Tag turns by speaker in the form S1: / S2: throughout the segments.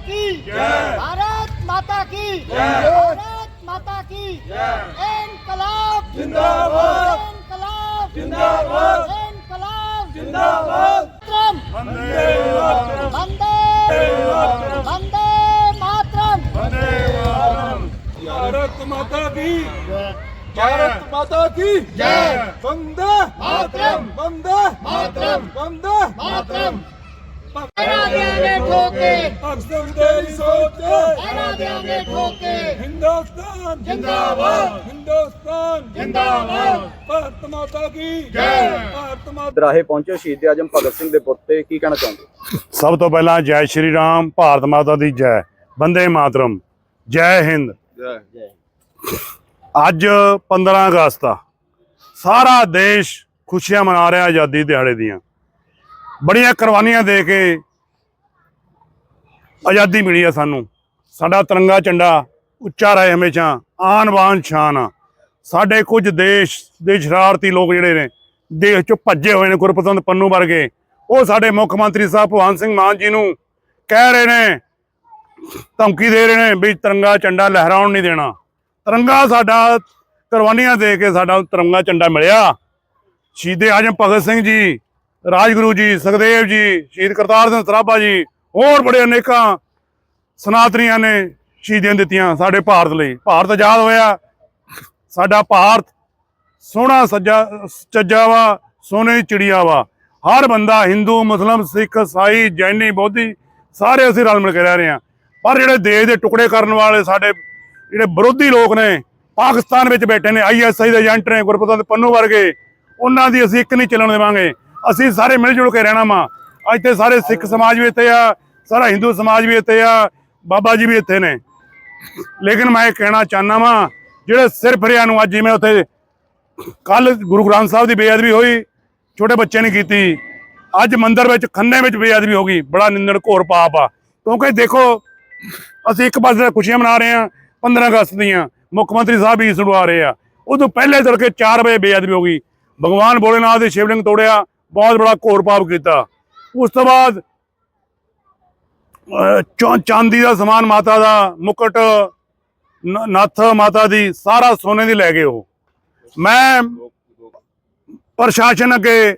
S1: की भारत माता की भारत माता की इनकलाब
S2: जिंदाबाद।
S1: इनकलाब
S2: जिंदाबाद।
S1: इनकलाब
S2: जिंदाबाद।
S1: मातरम
S2: वंदे मातरम
S1: वंदे
S2: मातरम।
S1: वंदे मातरम
S2: वंदे मातरम भारत माता की भारत माता की
S1: जय।
S2: वंदे
S1: मातरम।
S2: वंदे
S1: मातरम।
S2: वंदे
S1: मातरम
S3: ਠੋਕੇ। ਪਹੁੰਚੇ ਸ਼ਹੀਦ ਆਜਮ ਭਗਤ ਸਿੰਘ ਦੇ ਪੁੱਤ ਕੀ ਕਹਿਣਾ ਚਾਹੁੰਦੇ?
S4: ਸਭ ਤੋਂ ਪਹਿਲਾਂ ਜੈ ਸ਼੍ਰੀ ਰਾਮ ਭਾਰਤ ਮਾਤਾ ਦੀ ਜੈ। ਬੰਦੇ ਮਾਤਰਮ। ਜੈ ਹਿੰਦ। ਜੈ। ਅੱਜ 15 ਅਗਸਤ ਆ। ਸਾਰਾ ਦੇਸ਼ ਖੁਸ਼ੀਆਂ ਮਨਾ ਰਿਹਾ ਆਜ਼ਾਦੀ ਦਿਹਾੜੇ ਦੀਆਂ। ਬੜੀਆਂ ਕੁਰਬਾਨੀਆਂ ਦੇ ਕੇ ਆਜ਼ਾਦੀ ਮਿਲੀ ਆ ਸਾਨੂੰ। ਸਾਡਾ ਤਿਰੰਗਾ ਝੰਡਾ ਉੱਚਾ ਰਹੇ ਹਮੇਸ਼ਾ ਆਨ ਬਾਨ ਸ਼ਾਨ ਆ। ਸਾਡੇ ਕੁਝ ਦੇਸ਼ ਦੇ ਸ਼ਰਾਰਤੀ ਲੋਕ ਜਿਹੜੇ ਨੇ, ਦੇਸ਼ ਚੋਂ ਭੱਜੇ ਹੋਏ ਨੇ ਗੁਰਪਤੰਤ ਪੰਨੂ ਵਰਗੇ, ਉਹ ਸਾਡੇ ਮੁੱਖ ਮੰਤਰੀ ਸਾਹਿਬ ਭਗਵੰਤ ਸਿੰਘ ਮਾਨ ਜੀ ਨੂੰ ਕਹਿ ਰਹੇ ਨੇ, ਧਮਕੀ ਦੇ ਰਹੇ ਨੇ ਵੀ ਤਿਰੰਗਾ ਝੰਡਾ ਲਹਿਰਾਉਣ ਨਹੀਂ ਦੇਣਾ। ਤਿਰੰਗਾ ਸਾਡਾ ਕੁਰਬਾਨੀਆਂ ਦੇ ਕੇ ਸਾਡਾ ਤਿਰੰਗਾ ਝੰਡਾ ਮਿਲਿਆ। ਸ਼ਹੀਦੇ ਆਜਮ ਭਗਤ ਸਿੰਘ ਜੀ, ਰਾਜਗੁਰੂ ਜੀ, ਸੁਖਦੇਵ ਜੀ, ਸ਼ਹੀਦ ਕਰਤਾਰ ਸਿੰਘ ਸਰਾਭਾ ਜੀ ਹੋਰ ਬੜੇ ਅਨੇਕਾਂ ਸਨਾਤਨੀਆਂ ਨੇ ਸ਼ਹੀਦੀਆਂ ਦਿੱਤੀਆਂ ਸਾਡੇ ਭਾਰਤ ਲਈ। ਭਾਰਤ ਆਜ਼ਾਦ ਹੋਇਆ। ਸਾਡਾ ਭਾਰਤ ਸੋਹਣਾ ਸੱਜਾ, ਚੱਜਾ ਵਾ ਸੋਨੇ ਚਿੜੀਆ ਵਾ। ਹਰ ਬੰਦਾ ਹਿੰਦੂ, ਮੁਸਲਮ, ਸਿੱਖ, ਸਾਈ, ਜੈਨੀ, ਬੋਧੀ, ਸਾਰੇ ਅਸੀਂ ਰਲ ਮਿਲ ਕੇ ਰਹਿ ਰਹੇ ਹਾਂ। ਪਰ ਜਿਹੜੇ ਦੇਸ਼ ਦੇ ਟੁਕੜੇ ਕਰਨ ਵਾਲੇ ਸਾਡੇ ਜਿਹੜੇ ਵਿਰੋਧੀ ਲੋਕ ਨੇ, ਪਾਕਿਸਤਾਨ ਵਿੱਚ ਬੈਠੇ ਨੇ ਆਈਐਸਆਈ ਦੇ ਏਜੰਟ ਨੇ, ਗੁਰਪ੍ਰਸਾਦ ਪੰਨੂ ਵਰਗੇ, ਉਹਨਾਂ ਦੀ ਅਸੀਂ ਇੱਕ ਨਹੀਂ ਚੱਲਣ ਦੇਵਾਂਗੇ। ਅਸੀਂ ਸਾਰੇ ਮਿਲ ਜੁਲ ਕੇ ਰਹਿਣਾ ਵਾ। ਇੱਥੇ ਸਾਰੇ ਸਿੱਖ ਸਮਾਜ ਵੀ ਇੱਥੇ ਆ, ਸਾਰਾ ਹਿੰਦੂ ਸਮਾਜ ਵੀ ਇੱਥੇ ਆ, ਬਾਬਾ ਜੀ ਵੀ ਇੱਥੇ ਨੇ। ਲੇਕਿਨ ਮੈਂ ਇਹ ਕਹਿਣਾ ਚਾਹਨਾ ਵਾਂ, ਜਿਹੜੇ ਸਿਰ ਫਰਿਆਂ ਨੂੰ ਅੱਜ ਜਿਵੇਂ ਉੱਥੇ ਕੱਲ ਗੁਰੂ ਗ੍ਰੰਥ ਸਾਹਿਬ ਦੀ ਬੇਅਦਬੀ ਹੋਈ, ਛੋਟੇ ਬੱਚੇ ਨੇ ਕੀਤੀ, ਅੱਜ ਮੰਦਰ ਵਿੱਚ ਖੰਨੇ ਵਿੱਚ ਬੇਅਦਬੀ ਹੋ ਗਈ, ਬੜਾ ਨਿੰਦਣ ਘੋਰ ਪਾਪ ਆ। ਕਿਉਂਕਿ ਦੇਖੋ, ਅਸੀਂ ਇੱਕ ਪਾਸੇ ਖੁਸ਼ੀਆਂ ਮਨਾ ਰਹੇ ਹਾਂ 15 ਅਗਸਤ ਦੀਆਂ, ਮੁੱਖ ਮੰਤਰੀ ਸਾਹਿਬ ਵੀ ਸੁਣਵਾ ਰਹੇ ਆ। ਉਦੋਂ ਪਹਿਲੇ ਤੜਕੇ 4 ਵਜੇ ਬੇਅਦਬੀ ਹੋ ਗਈ, ਭਗਵਾਨ ਭੋਲੇਨਾਥ ਦੇ ਸ਼ਿਵਲਿੰਗ ਤੋੜਿਆ, ਬਹੁਤ ਬੜਾ ਘੋਰ ਪਾਪ ਕੀਤਾ। ਉਸ ਤੋਂ ਬਾਅਦ ਚੌ- ਚਾਂਦੀ ਦਾ ਸਮਾਨ ਮਾਤਾ ਦਾ, ਮੁਕਟ, ਨ- ਨੱਥ ਮਾਤਾ ਦੀ, ਸਾਰਾ ਸੋਨੇ ਦੀ ਲੈ ਗਏ ਉਹ। ਮੈਂ ਪ੍ਰਸ਼ਾਸਨ ਅੱਗੇ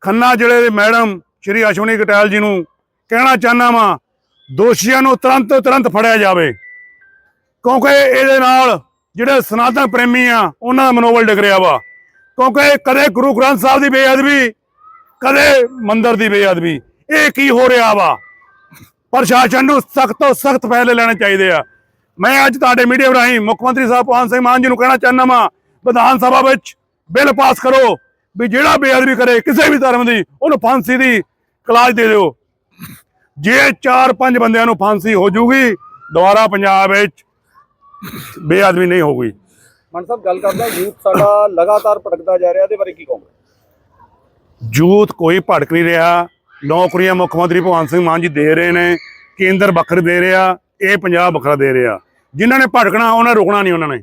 S4: ਖੰਨਾ ਜ਼ਿਲ੍ਹੇ ਦੇ ਮੈਡਮ ਸ਼੍ਰੀ ਅਸ਼ਵਨੀ ਕਟਾਲ ਜੀ ਨੂੰ ਕਹਿਣਾ ਚਾਹਨਾ ਵਾਂ, ਦੋਸ਼ੀਆਂ ਨੂੰ ਤੁਰੰਤ ਤੁਰੰਤ ਫੜਿਆ ਜਾਵੇ। ਕਿਉਂਕਿ ਇਹਦੇ ਨਾਲ ਜਿਹੜੇ ਸਨਾਤਨ ਪ੍ਰੇਮੀ ਆ, ਉਹਨਾਂ ਦਾ ਮਨੋਬਲ ਡਿੱਗ ਰਿਹਾ ਵਾ। ਕਿਉਂਕਿ ਕਦੇ ਗੁਰੂ ਗ੍ਰੰਥ ਸਾਹਿਬ ਦੀ ਬੇਅਦਬੀ ਕਦੇ ਮੰਦਰ ਦੀ ਬੇਅਦਬੀ। ਇਹ ਕੀ ਹੋ ਰਿਹਾ ਵਾ? ਪ੍ਰਸ਼ਾਸਨ ਨੂੰ ਸਖਤ ਤੋਂ ਸਖਤ ਫੈਸਲੇ ਲੈਣੇ ਚਾਹੀਦੇ ਆ। ਮੈਂ ਅੱਜ ਤੁਹਾਡੇ ਮੀਡੀਆ ਰਾਹੀਂ ਮੁੱਖ ਮੰਤਰੀ ਸਾਹਿਬ ਭਗਵੰਤ ਸਿੰਘ ਮਾਨ ਜੀ ਨੂੰ ਕਹਿਣਾ ਚਾਹੁੰਦਾ ਵਾਂ, ਵਿਧਾਨ ਸਭਾ ਵਿੱਚ ਬਿੱਲ ਪਾਸ ਕਰੋ, ਵੀ ਜਿਹੜਾ ਬੇਅਦਬੀ ਕਰੇ ਕਿਸੇ ਵੀ ਧਰਮ ਦੀ, ਉਹਨੂੰ ਫਾਂਸੀ ਦੀ ਕਲਾਜ ਦੇ ਦਿਓ। ਜੇ 4-5 ਬੰਦਿਆਂ ਨੂੰ ਫਾਂਸੀ ਹੋ ਜੂਗੀ ਦੁਬਾਰਾ ਪੰਜਾਬ ਵਿੱਚ ਬੇਅਦਬੀ ਨਹੀਂ ਹੋਊਗੀ।
S3: ਮਨ ਸਾਹਿਬ, ਗੱਲ ਕਰਦਾ ਯੂਥ ਸਾਡਾ ਲਗਾਤਾਰ ਭਟਕਦਾ ਜਾ ਰਿਹਾ, ਇਹਦੇ ਬਾਰੇ ਕੀ ਕਹੋਗੇ?
S4: ਜੂਤ ਕੋਈ ਭੜਕ ਨਹੀਂ ਰਿਹਾ। ਨੌਕਰੀਆਂ ਮੁੱਖ ਮੰਤਰੀ ਭਗਵੰਤ ਸਿੰਘ ਮਾਨ ਜੀ ਦੇ ਰਹੇ ਨੇ, ਕੇਂਦਰ ਵੱਖਰ ਦੇ ਰਿਹਾ, ਇਹ ਪੰਜਾਬ ਵੱਖਰਾ ਦੇ ਰਿਹਾ। ਜਿਨ੍ਹਾਂ ਨੇ ਭੜਕਣਾ, ਉਹਨਾਂ ਰੁਕਣਾ ਨਹੀਂ ਉਹਨਾਂ ਨੇ।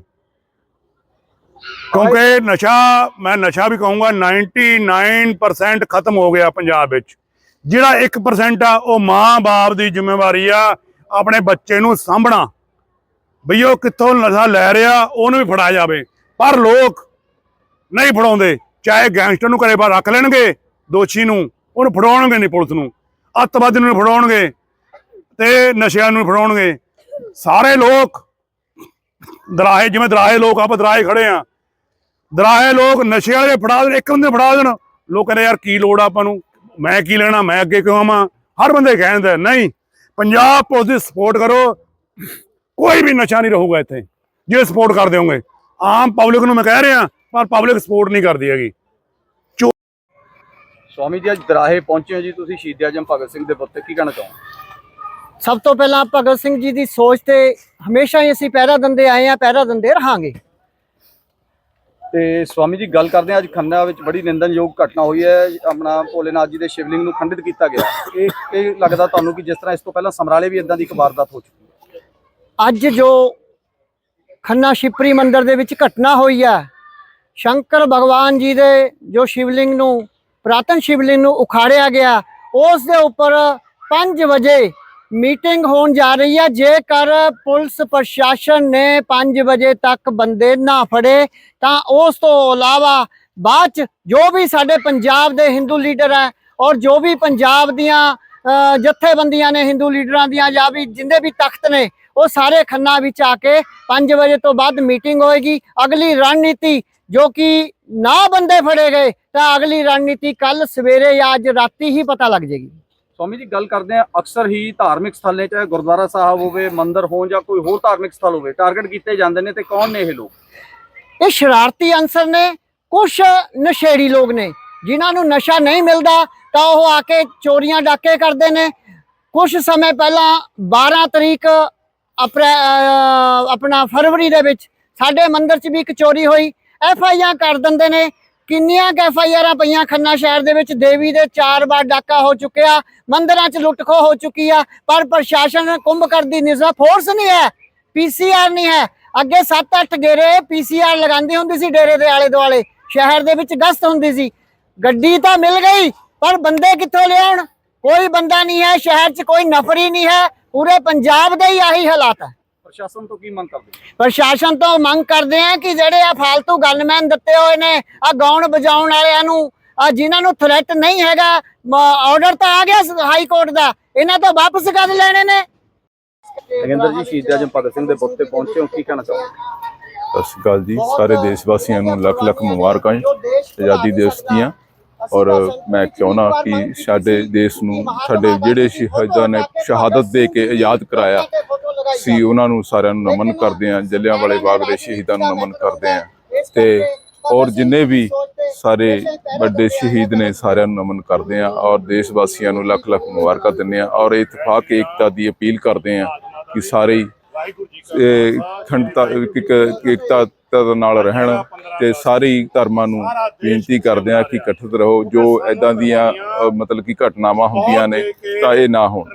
S4: ਕਿਉਂਕਿ ਨਸ਼ਾ, ਮੈਂ ਨਸ਼ਾ ਵੀ ਕਹੂੰਗਾ 99% ਖਤਮ ਹੋ ਗਿਆ ਪੰਜਾਬ ਵਿੱਚ। ਜਿਹੜਾ 1% ਆ, ਉਹ ਮਾਂ-ਬਾਪ ਦੀ ਜ਼ਿੰਮੇਵਾਰੀ ਆ, ਆਪਣੇ ਬੱਚੇ ਨੂੰ ਸਾਂਭਣਾ। ਬਈ ਉਹ ਕਿੱਥੋਂ ਨਸ਼ਾ ਲੈ ਰਿਹਾ, ਉਹਨੂੰ ਵੀ ਫੜਾ ਜਾਵੇ। ਪਰ ਲੋਕ ਨਹੀਂ ਫੜਾਉਂਦੇ। ਚਾਹੇ ਗੈਂਗਸਟਰ ਨੂੰ ਘਰੇ ਬਾਹਰ ਰੱਖ ਲੈਣਗੇ, ਦੋਸ਼ੀ ਨੂੰ, ਉਹਨੂੰ ਫੜਾਉਣਗੇ ਨਹੀਂ ਪੁਲਿਸ ਨੂੰ। ਅੱਤਵਾਦੀ ਨੂੰ ਨੀ ਫੜਾਉਣਗੇ ਤੇ ਨਸ਼ਿਆਂ ਨੂੰ ਨੀ ਫੜਾਉਣਗੇ। ਸਾਰੇ ਲੋਕ, ਦਰਾਹੇ, ਜਿਵੇਂ ਦਰਾਹੇ ਲੋਕ, ਆਪਾਂ ਦਰਾਹੇ ਖੜੇ ਆ। ਦਰਾਹੇ ਲੋਕ ਨਸ਼ੇ ਵਾਲੇ ਫੜਾ ਦੇਣ, ਇੱਕ ਬੰਦੇ ਫੜਾ ਦੇਣ। ਲੋਕ ਕਹਿੰਦੇ, ਯਾਰ, ਕੀ ਲੋੜ ਆ ਆਪਾਂ ਨੂੰ? ਮੈਂ ਕੀ ਲੈਣਾ? ਮੈਂ ਅੱਗੇ ਕਿਉਂ ਆਵਾਂ? ਹਰ ਬੰਦੇ ਕਹਿੰਦਾ, ਨਹੀਂ, ਪੰਜਾਬ ਪੁਲਿਸ ਦੀ ਸਪੋਰਟ ਕਰੋ। ਕੋਈ ਵੀ ਨਸ਼ਾ ਨਹੀਂ ਰਹੂਗਾ ਇੱਥੇ। ਜੇ ਸਪੋਰਟ ਕਰ ਦਿਓਗੇ ਆਮ ਪਬਲਿਕ ਨੂੰ ਮੈਂ ਕਹਿ ਰਿਹਾ ਪਰ ਪਬਲਿਕ ਸਪੋਰਟ ਨਹੀਂ ਕਰਦੀ ਹੈਗੀ।
S3: ਸਵਾਮੀ ਜੀ ਅੱਜ ਦਰਾਹੇ ਪਹੁੰਚੇ ਹੋ ਜੀ ਤੁਸੀਂ ਸ਼ਹੀਦ ਆਜਮ ਭਗਤ ਸਿੰਘ ਦੇ ਪੁੱਤ ਕੀ ਕਹਿਣਾ ਚਾਹੋਗੇ?
S1: ਸਭ ਤੋਂ ਪਹਿਲਾਂ ਭਗਤ ਸਿੰਘ ਜੀ ਦੀ ਸੋਚ ਤੇ ਹਮੇਸ਼ਾ ਹੀ ਅਸੀਂ ਪਹਿਰਾ ਦਿੰਦੇ ਆਏ ਆ ਪਹਿਰਾ ਦਿੰਦੇ ਰਹਾਂਗੇ।
S3: ਤੇ ਸਵਾਮੀ ਜੀ ਗੱਲ ਕਰਦੇ ਹਾਂ ਅੱਜ ਖੰਨਾ ਵਿੱਚ ਬੜੀ ਨਿੰਦਨਯੋਗ ਘਟਨਾ ਹੋਈ ਹੈ। ਆਪਣਾ ਭੋਲੇਨਾਥ ਜੀ ਦੇ ਸ਼ਿਵਲਿੰਗ ਨੂੰ ਖੰਡਿਤ ਕੀਤਾ ਗਿਆ। ਇਹ ਇਹ ਲੱਗਦਾ ਤੁਹਾਨੂੰ ਕਿ ਜਿਸ ਤਰ੍ਹਾਂ ਇਸ ਤੋਂ ਪਹਿਲਾਂ ਸਮਰਾਲੇ ਵੀ ਇਦਾਂ ਦੀ ਇੱਕ ਵਾਰਦਾਤ ਹੋ ਚੁੱਕੀ ਹੈ?
S1: ਅੱਜ ਜੋ ਖੰਨਾ ਸ਼ਿਪਰੀ ਮੰਦਿਰ ਦੇ ਵਿੱਚ ਘਟਨਾ ਹੋਈ ਹੈ ਸ਼ੰਕਰ ਭਗਵਾਨ ਜੀ ਦੇ ਜੋ ਸ਼ਿਵਲਿੰਗ ਨੂੰ ਪ੍ਰਾਤਨ ਸ਼ਿਵਲਿੰਗ ਨੂੰ ਉਖਾੜਿਆ ਗਿਆ ਉਸ ਦੇ ਉੱਪਰ 5 ਵਜੇ ਮੀਟਿੰਗ ਹੋਣ ਜਾ ਰਹੀ ਹੈ। ਜੇਕਰ ਪੁਲਿਸ ਪ੍ਰਸ਼ਾਸਨ ਨੇ 5 ਵਜੇ ਤੱਕ ਬੰਦੇ ਨਾ ਫੜੇ ਤਾਂ ਉਸ ਤੋਂ ਇਲਾਵਾ ਬਾਅਦ ਚ ਜੋ ਵੀ ਸਾਡੇ ਪੰਜਾਬ ਦੇ ਹਿੰਦੂ ਲੀਡਰ ਹੈ ਔਰ ਜੋ ਵੀ ਪੰਜਾਬ ਦੀਆਂ ਅ, ਜਥੇਬੰਦੀਆਂ ਨੇ ਹਿੰਦੂ ਲੀਡਰਾਂ ਦੀਆਂ ਜਾਂ ਵੀ ਜਿੰਦੇ ਵੀ ਤਖਤ ਨੇ ਉਹ ਸਾਰੇ ਖੰਨਾ ਵਿੱਚ ਆ ਕੇ 5 ਵਜੇ ਤੋਂ ਬਾਅਦ ਮੀਟਿੰਗ ਹੋਏਗੀ। ਅਗਲੀ ਰਣਨੀਤੀ ਜੋ ਕਿ ਨਾ ਬੰਦੇ ਫੜੇ ਗਏ ਤਾਂ ਅਗਲੀ ਰਣਨੀਤੀ ਕੱਲ ਸਵੇਰੇ ਜਾਂ ਅੱਜ ਰਾਤੀ ਹੀ ਪਤਾ ਲੱਗ ਜਾਏਗੀ।
S3: ਸਵਾਮੀ ਜੀ ਗੱਲ ਕਰਦੇ ਆ ਅਕਸਰ ਹੀ ਧਾਰਮਿਕ ਸਥਾਨਾਂ ਚਾਹੇ ਗੁਰਦੁਆਰਾ ਸਾਹਿਬ ਹੋਵੇ ਮੰਦਿਰ ਹੋਣ ਜਾਂ ਕੋਈ ਹੋਰ ਧਾਰਮਿਕ ਸਥਲ ਹੋਵੇ ਟਾਰਗੇਟ ਕੀਤੇ ਜਾਂਦੇ ਨੇ ਤੇ ਕੌਣ ਨੇ ਇਹ ਲੋਕ?
S1: ਇਹ ਸ਼ਰਾਰਤੀ ਅਨਸਰ ਨੇ ਕੁਝ ਨਸ਼ੇੜੀ ਲੋਕ ਨੇ ਜਿਨ੍ਹਾਂ ਨੂੰ ਨਸ਼ਾ ਨਹੀਂ ਮਿਲਦਾ ਤਾਂ ਉਹ ਆ ਕੇ ਚੋਰੀਆਂ ਡਾਕੇ ਕਰਦੇ ਨੇ। ਕੁਝ ਸਮੇਂ ਪਹਿਲਾਂ 12 ਤਰੀਕ ਆਪਣਾ ਫਰਵਰੀ ਦੇ ਵਿੱਚ ਸਾਡੇ ਮੰਦਿਰ 'ਚ ਵੀ ਇੱਕ ਚੋਰੀ ਹੋਈ। ਐਫ ਆਈ ਆਰ ਕਰ ਦਿੰਦੇ ਨੇ। ਕਿੰਨੀਆਂ ਕੁ ਐਫ ਆਈ ਆਰਾਂ ਪਈਆਂ ਖੰਨਾ ਸ਼ਹਿਰ ਦੇ ਵਿੱਚ? ਦੇਵੀ ਦੇ ਚਾਰ ਵਾਰ ਡਾਕਾ ਹੋ ਚੁੱਕਿਆ, ਮੰਦਰਾਂ 'ਚ ਲੁੱਟਖੋ ਹੋ ਚੁੱਕੀ ਆ, ਪਰ ਪ੍ਰਸ਼ਾਸਨ ਕੁੰਭ ਕਰਦੀ ਨਿਜ਼ਾ ਫੋਰਸ ਨਹੀਂ ਹੈ ਪੀਸੀਆਰ ਨਹੀਂ ਹੈ। ਅੱਗੇ 7-8 ਗੇਰੇ ਪੀਸੀਆਰ ਲਗਾਉਂਦੀ ਹੁੰਦੀ ਸੀ, ਡੇਰੇ ਦੇ ਆਲੇ ਦੁਆਲੇ, ਸ਼ਹਿਰ ਦੇ ਵਿੱਚ ਗਸ਼ਤ ਹੁੰਦੀ ਸੀ। ਗੱਡੀ ਤਾਂ ਮਿਲ ਗਈ, ਪਰ ਬੰਦੇ ਕਿੱਥੋਂ ਲਿਆਉਣ? ਕੋਈ ਬੰਦਾ ਨਹੀਂ ਹੈ, ਸ਼ਹਿਰ 'ਚ ਕੋਈ ਨਫਰੀ ਨਹੀਂ ਹੈ, ਪੂਰੇ ਪੰਜਾਬ ਦੇ ਹੀ ਆਹੀ ਹਾਲਾਤ ਹੈ
S3: ਪ੍ਰਸ਼ਾਸਨ ਤੋਂ ਕੀ ਮੰਗ ਕਰਦੇ?
S1: ਪ੍ਰਸ਼ਾਸਨ ਤੋਂ ਮੰਗ ਕਰਦੇ ਆ ਕਿ ਜਿਹੜੇ ਆ ਫਾਲਤੂ ਗਨਮੈਨ ਦਿੱਤੇ ਹੋਏ ਨੇ ਆ ਗਾਉਣ ਵਜਾਉਣ ਵਾਲਿਆਂ ਨੂੰ ਆ ਜਿਨ੍ਹਾਂ ਨੂੰ ਥ੍ਰੈਟ ਨਹੀਂ ਹੈਗਾ ਆਰਡਰ ਤਾਂ ਆ ਗਿਆ ਹਾਈ ਕੋਰਟ ਦਾ ਇਹਨਾਂ ਤੋਂ ਵਾਪਸ ਕਦ ਲੈਣੇ ਨੇ?
S3: ਨਗਿੰਦਰ ਜੀ ਸ਼ਹੀਦ ਆਜਮ ਭਗਤ ਸਿੰਘ ਦੇ ਬੁੱਤ ਤੇ ਪਹੁੰਚੇ ਹੋ ਕੀ ਕਹਿਣਾ ਚਾਹੋਗੇ?
S2: ਸਤਿ ਸ਼੍ਰੀ ਅਕਾਲ ਜੀ ਸਾਰੇ ਦੇਸ਼ ਵਾਸੀਆਂ ਨੂੰ ਲੱਖ ਲੱਖ ਮੁਬਾਰਕਾਂ ਜੀ ਆਜ਼ਾਦੀ ਦਿਵਸ ਦੀਆਂ। ਔਰ ਮੈਂ ਚਾਹੁੰਦਾ ਕਿ ਸਾਡੇ ਦੇਸ਼ ਨੂੰ ਸਾਡੇ ਜਿਹੜੇ ਸ਼ਹੀਦਾਂ ਨੇ ਸ਼ਹਾਦਤ ਦੇ ਕੇ ਆਜ਼ਾਦ ਕਰਾਇਆ ਸੀ ਉਹਨਾਂ ਨੂੰ ਸਾਰਿਆਂ ਨੂੰ ਨਮਨ ਕਰਦੇ ਹਾਂ ਜਲਿਆਂਵਾਲੇ ਬਾਗ ਦੇ ਸ਼ਹੀਦਾਂ ਨੂੰ ਨਮਨ ਕਰਦੇ ਹਾਂ। ਤੇ ਔਰ ਜਿੰਨੇ ਵੀ ਸਾਰੇ ਵੱਡੇ ਸ਼ਹੀਦ ਨੇ ਸਾਰਿਆਂ ਨੂੰ ਨਮਨ ਕਰਦੇ ਹਾਂ ਔਰ ਦੇਸ਼ ਵਾਸੀਆਂ ਨੂੰ ਲੱਖ ਲੱਖ ਮੁਬਾਰਕਾਂ ਦਿੰਦੇ ਹਾਂ ਔਰ ਇਤਫਾਕ ਏਕਤਾ ਦੀ ਅਪੀਲ ਕਰਦੇ ਹਾਂ ਕਿ ਸਾਰੇ ਖੰਡਤਾ ਇੱਕ ਏਕਤਾ ਦੇ ਨਾਲ ਰਹਿਣ ਤੇ ਸਾਰੇ ਧਰਮਾਂ ਨੂੰ ਬੇਨਤੀ ਕਰਦੇ ਆ ਕਿ ਇਕੱਠਿਤ ਰਹੋ। ਜੋ ਐਦਾਂ ਦੀਆਂ ਮਤਲਬ ਕਿ ਘਟਨਾਵਾਂ ਹੁੰਦੀਆਂ ਨੇ ਤਾਂ ਇਹ ਨਾ ਹੋਣ।